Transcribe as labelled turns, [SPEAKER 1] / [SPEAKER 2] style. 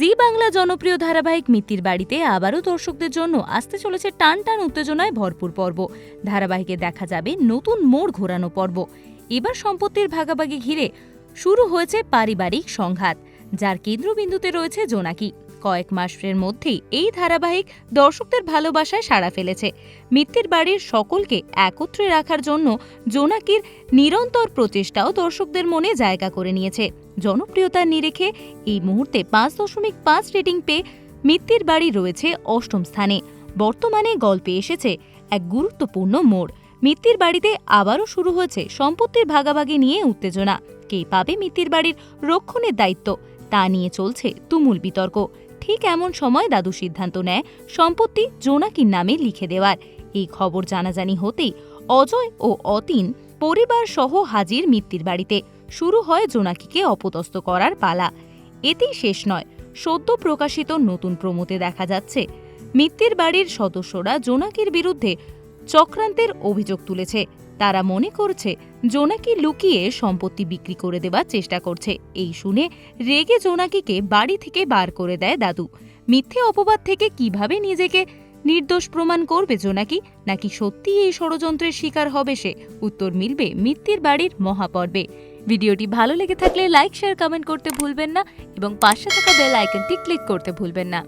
[SPEAKER 1] জি বাংলা জনপ্রিয় ধারাবাহিক মিত্তির বাড়িতে আবারও দর্শকদের জন্য আসতে চলেছে টান টান উত্তেজনায় ভরপুর পর্ব। ধারাবাহিকে দেখা যাবে নতুন মোড় ঘোরানো পর্ব। এবার সম্পত্তির ভাগাভাগি ঘিরে শুরু হয়েছে পারিবারিক সংঘাত, যার কেন্দ্রবিন্দুতে রয়েছে জোনাকি। কয়েক মাসের মধ্যেই এই ধারাবাহিক দর্শকদের ভালোবাসায় সাড়া ফেলেছে। মিত্তির বাড়ির সকলকে একত্রে রাখার জন্য জোনাকির নিরন্তর প্রচেষ্টাও দর্শকদের মনে জায়গা করে নিয়েছে। জনপ্রিয়তার নিরেখে এই মুহূর্তে পাঁচ দশমিক পাঁচ রেটিং পেয়ে মিত্তির বাড়ি রয়েছে অষ্টম স্থানে। বর্তমানে গল্পে এসেছে এক গুরুত্বপূর্ণ মোড়। মিত্তির বাড়িতে আবারও শুরু হয়েছে সম্পত্তির ভাগাভাগি নিয়ে উত্তেজনা। কে পাবে মিত্তির বাড়ির রক্ষণের দায়িত্ব? তা নিয়ে চলছে তুমুল বিতর্ক। ঠিক এমন সময় দাদু সিদ্ধান্ত নেয়, সম্পত্তি জোনাকির নামে লিখে দেওয়ার। এই খবর জানাজানি হতেই অজয় ও অতীন পরিবার সহ হাজির মিত্তির বাড়িতে। শুরু হয় জোনাকিকে অপদস্থ করার পালা। এতেই শেষ নয়, সদ্য প্রকাশিত নতুন প্রমোতে দেখা যাচ্ছে, মিত্তির বাড়ির সদস্যরা জোনাকির বিরুদ্ধে চক্রান্তের অভিযোগ তুলেছে। তারা মনে করছে জোনাকি লুকিয়ে সম্পত্তি বিক্রি করে দেবার চেষ্টা করছে। এই শুনে রেগে জোনাকিকে বাড়ি থেকে বার করে দেয় দাদু। মিথ্যে অপবাদ থেকে কীভাবে নিজেকে নির্দোষ প্রমাণ করবে জোনাকি? নাকি সত্যি এই ষড়যন্ত্রের শিকার হবে সে? উত্তর মিলবে মিত্তির বাড়ির মহাপর্বে। ভিডিওটি ভালো লেগে থাকলে লাইক, শেয়ার, কমেন্ট করতে ভুলবেন না এবং পাশে থাকা বেল আইকনটি ক্লিক করতে ভুলবেন না।